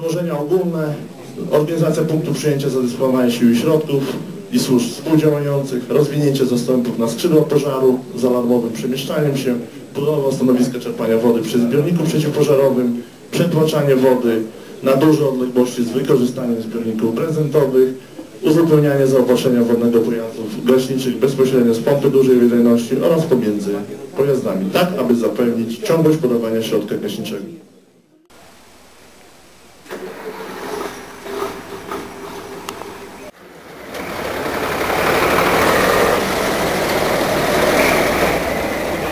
założenia ogólne, organizacja punktu przyjęcia zadysponowania sił i środków i służb współdziałających, rozwinięcie zastępów na skrzydła pożaru z alarmowym przemieszczaniem się, budowa stanowiska czerpania wody przy zbiorniku przeciwpożarowym, przetłaczanie wody na duże odległości z wykorzystaniem zbiorników prezentowych, uzupełnianie zaopatrzenia wodnego pojazdów gaśniczych bezpośrednio z pompy dużej wydajności oraz pomiędzy pojazdami, tak aby zapewnić ciągłość podawania środka gaśniczego.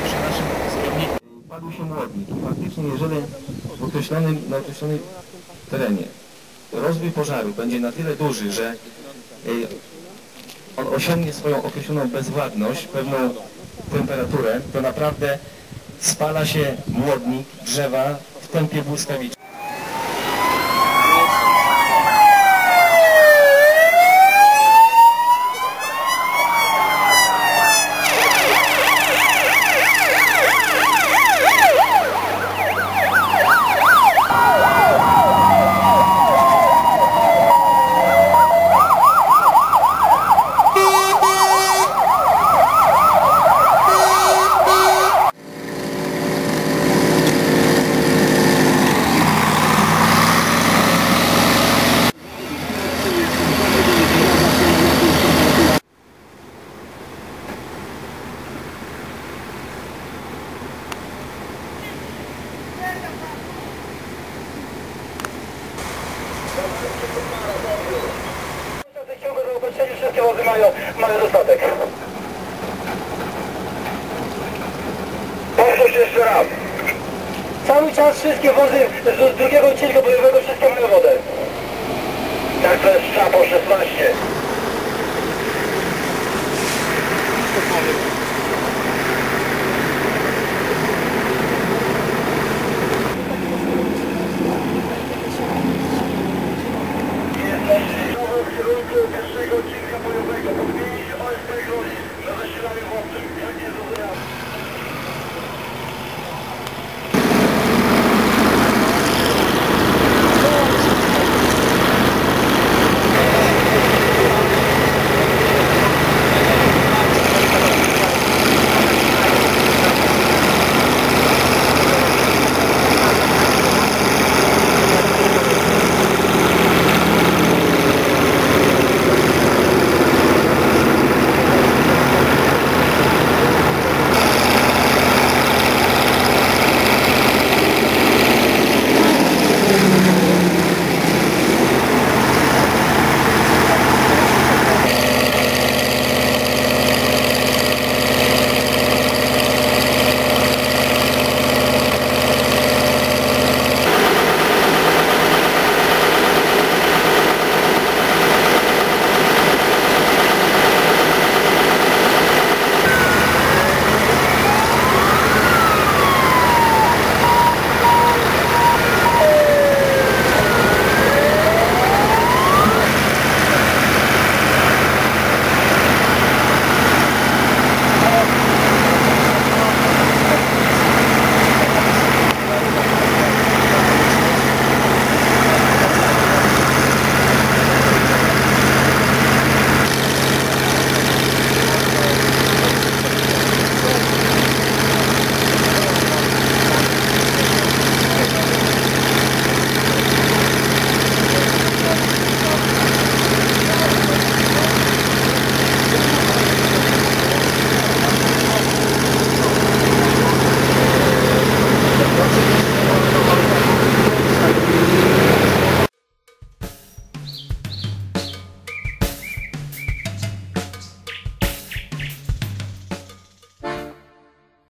przy naszym padł się młodnik. Faktycznie, jeżeli w określonym, na określonym terenie rozwój pożaru będzie na tyle duży, że y, on osiągnie swoją określoną bezwładność, pewną temperaturę, to naprawdę spala się młodnik drzewa w tempie błyskawicznym. Wszystkie wozy mają, mają dostatek. Powtórz jeszcze raz. Cały czas wszystkie wozy z drugiego odcinka bojowego wszystkie mają wodę. Tak to jest szapo 16.